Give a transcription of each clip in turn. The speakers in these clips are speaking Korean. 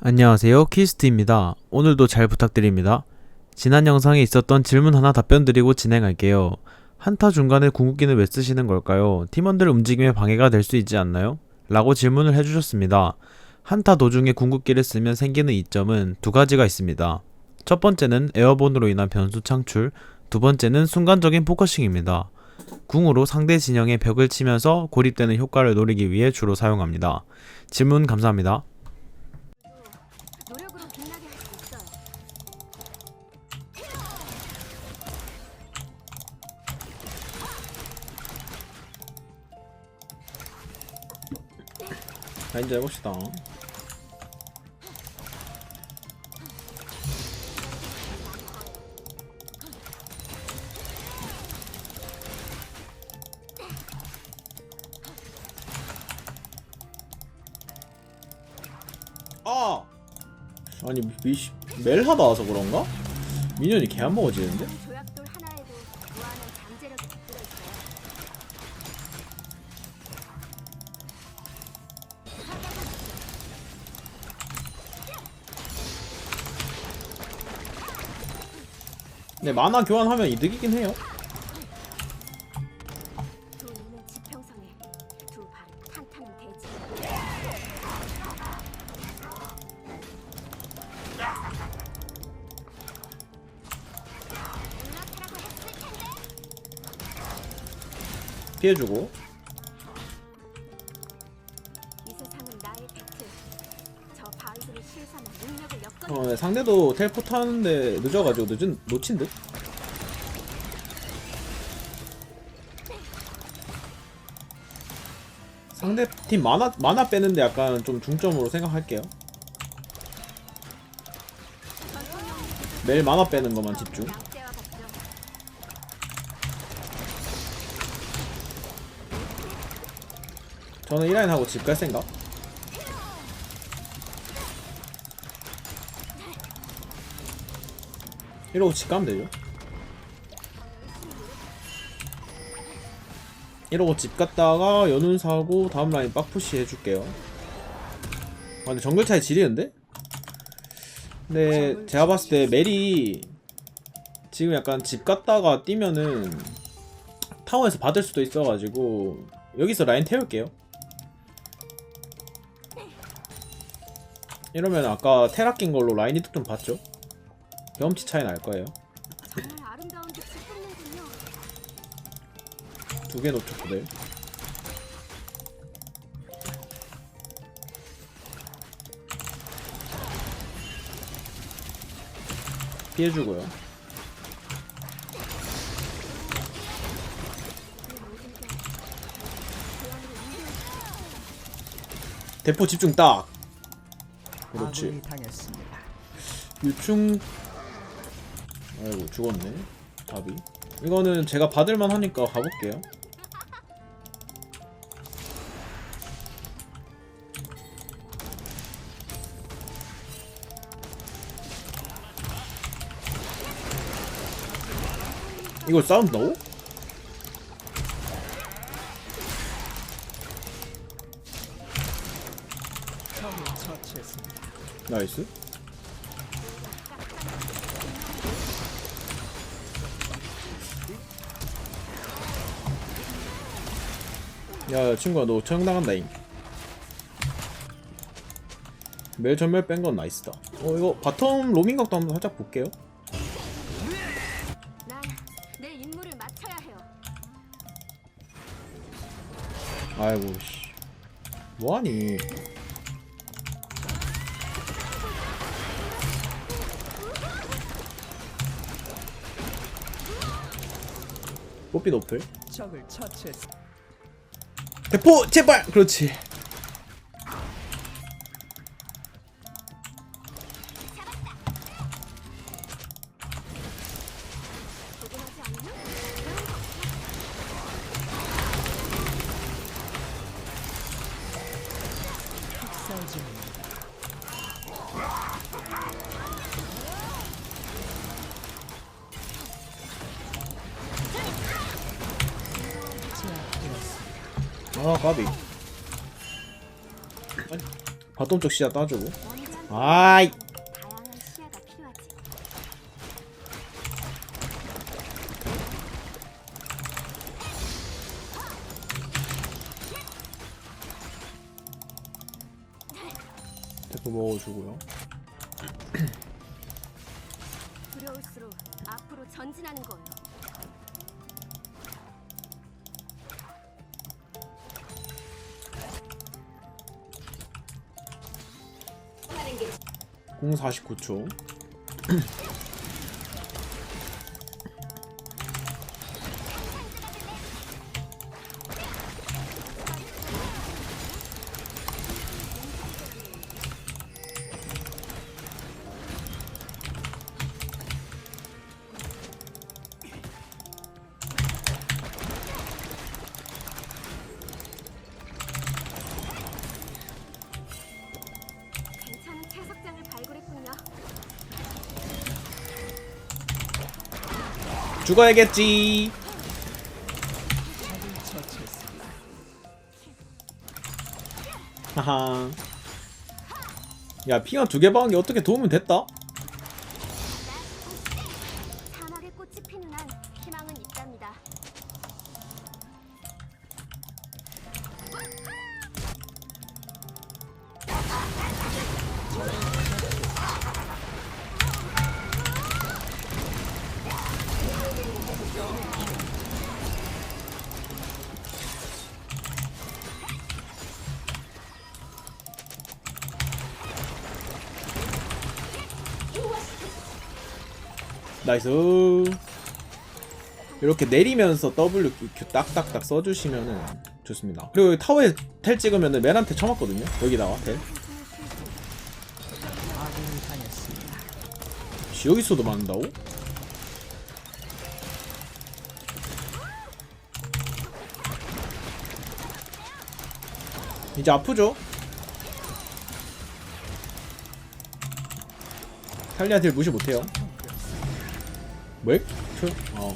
안녕하세요. 키스트입니다. 오늘도 잘 부탁드립니다. 지난 영상에 있었던 질문 하나 답변 드리고 진행할게요. 한타 중간에 궁극기는 왜 쓰시는 걸까요? 팀원들 움직임에 방해가 될 수 있지 않나요? 라고 질문을 해주셨습니다. 한타 도중에 궁극기를 쓰면 생기는 이점은 두 가지가 있습니다. 첫 번째는 에어본으로 인한 변수 창출 두 번째는 순간적인 포커싱입니다. 궁으로 상대 진영에 벽을 치면서 고립되는 효과를 노리기 위해 주로 사용합니다. 질문 감사합니다 자 이제 해봅시다 아! 아니 미시 멜하다 와서 그런가? 미니언이 개 안 먹어지는데? 네 만화 교환하면 이득이긴 해요. 피해주고 어. 어, 네, 상대도 텔포트 하는데 늦어가지고 늦은 놓친 듯? 상대 팀 만화 만화 빼는데 약간 좀 중점으로 생각할게요. 매일 만화 빼는 것만 집중. 저는 1라인 하고 집 갈 생각. 이러고 집 가면 되죠. 이러고 집 갔다가 연운 사고 다음 라인 빡푸시 해줄게요. 아 근데 정글 차이 지리는데? 근데 제가 봤을 때 멜이 지금 약간 집 갔다가 뛰면은 타워에서 받을 수도 있어가지고 여기서 라인 태울게요. 이러면 아까 테라 낀 걸로 라인 이득 좀 봤죠? 경험치 차이 날 거예요. 두 개 놓쳤거든. 피해주고요. 대포 집중 딱. 그렇지. 유충 아이고 죽었네. 답이 이거는 제가 받을만 하니까 가볼게요. 이걸 싸운다고? 나이스 야 친구야 너 처형 나간다잉. 멜 전멸 뺀 건 나이스다. 어 이거 바텀 로밍 각도 한번 살짝 볼게요. 난내 임무를 마쳐야 해요. 아이고 씨. 뭐하니? 뽀삐 노플? 적을 처치했습니다. 대포 제발! 그렇지 아 까비 바텀 쪽 시야 따주고 아이. 태프 먹어주고요 두려울수록 앞으로 전진하는 거예요. 공 49초 죽어야겠지. 하하 야 핑아 두 개 박은 게 어떻게 도움이 됐다? 나이스 이렇게 내리면서 W Q 딱딱딱 써주시면은 좋습니다 그리고 여기 타워에 텔 찍으면은 맨한테 쳐맞거든요 텔 아군이 당했습니다. 씨, 여기서도 맞는다고? 이제 아프죠? 탈리아 딜 무시 못해요 뭐? 저, 어.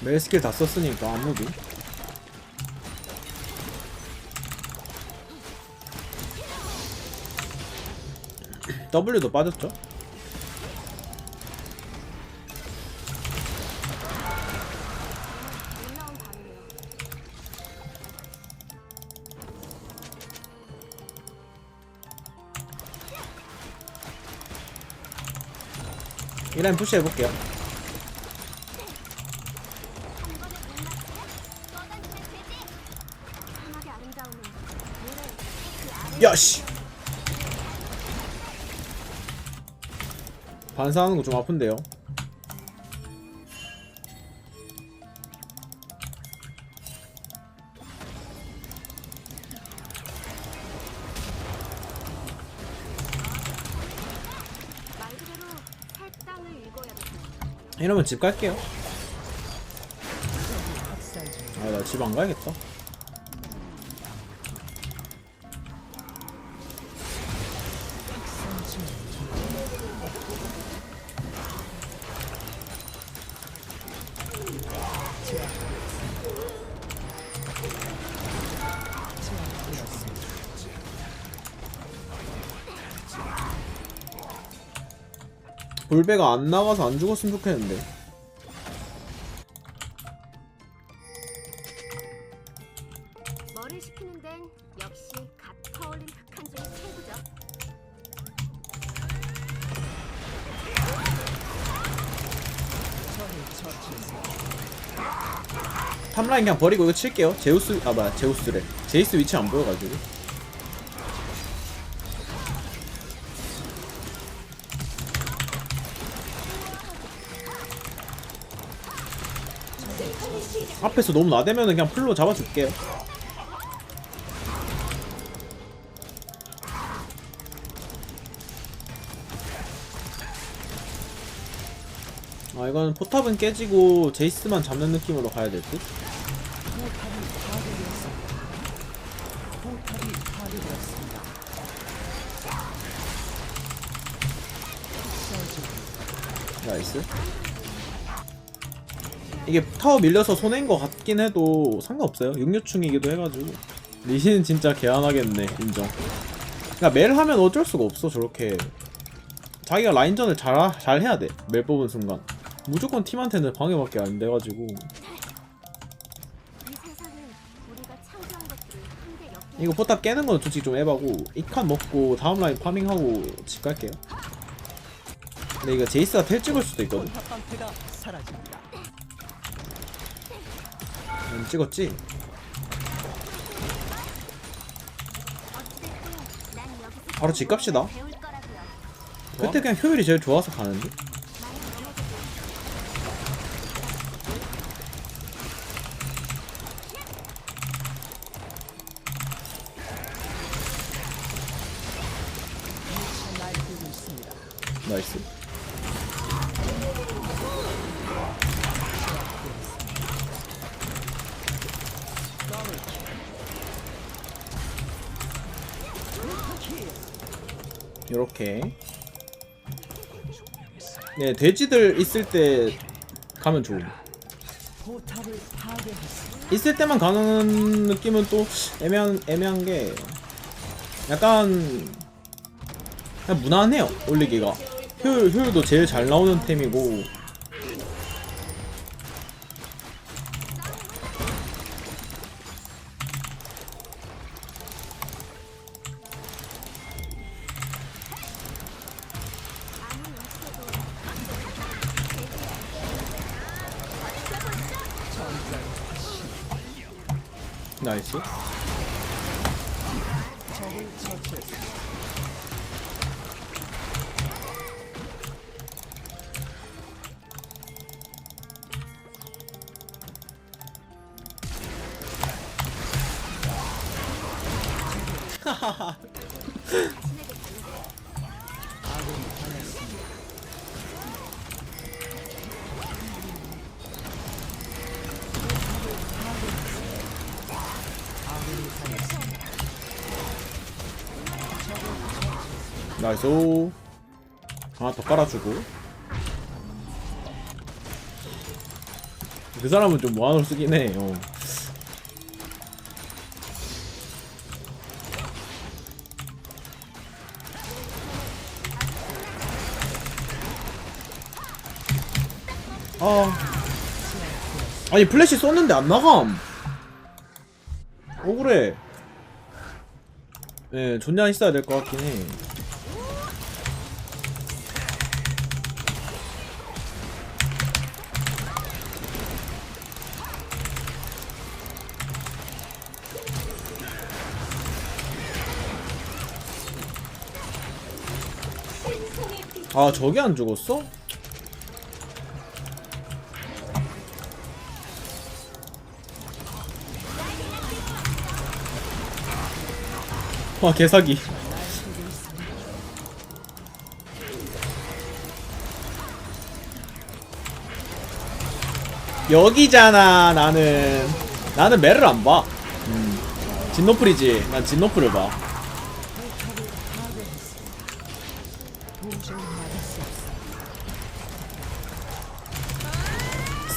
매 스킬 다 썼으니까 안무비 W도 빠졌죠? 이 라인 푸시 해볼게요. 야씨. 반사하는 거 좀 아픈데요 이러면 집 갈게요. 아 나 집 안 가야겠다 볼배가 안 나가서 안 죽었으면 좋겠는데. 탑라인 그냥 버리고 이거 칠게요. 제우스 아 뭐야 제우스래. 제이스 위치 안 보여가지고 앞에서 너무 나대면은 그냥 풀로 잡아줄게요 아 이건 포탑은 깨지고 제이스만 잡는 느낌으로 가야 될 듯? 나이스 이게 타워 밀려서 손해인 것 같긴 해도 상관없어요. 6류충이기도 해가지고. 리신은 진짜 개안하겠네 인정. 그니까 멜 하면 어쩔 수가 없어 저렇게. 자기가 라인전을 잘, 하- 잘 해야 돼 멜 뽑은 순간. 무조건 팀한테는 방해밖에 안 돼가지고. 이거 포탑 깨는 건 솔직히 좀 에바고 이 칸 먹고 다음 라인 파밍하고 집 갈게요. 근데 이거 제이스가 텔 찍을 수도 있거든 사라집니다. 음, 찍었지? 바로 집 갑시다. 배울 거라고요. 그때 그냥 효율이 제일 좋아서 가는데? 나이스 요렇게. 네 돼지들 있을 때 가면 좋음. 있을 때만 가는 느낌은 또 애매한 애매한 게 약간 그냥 무난해요 올리기가. 효율 효율도 제일 잘 나오는 템이고 나이스 나이스. 하나 더 깔아주고. 그 사람은 좀 모아놓을 쓰긴 해 어. 아. 아니 플래시 쏘는데 안 나감. 억울해. 예, 존냐 있어야 될 것 같긴 해. 아, 저게 안 죽었어? 와, 개사기. 여기잖아, 나는. 나는 매를 안 봐. 음. 진노플이지. 난 진노플을 봐.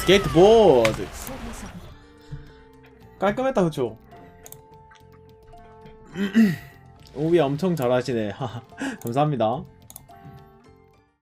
스케이트보드. 깔끔했다, 그쵸? 오비 엄청 잘하시네. 감사합니다.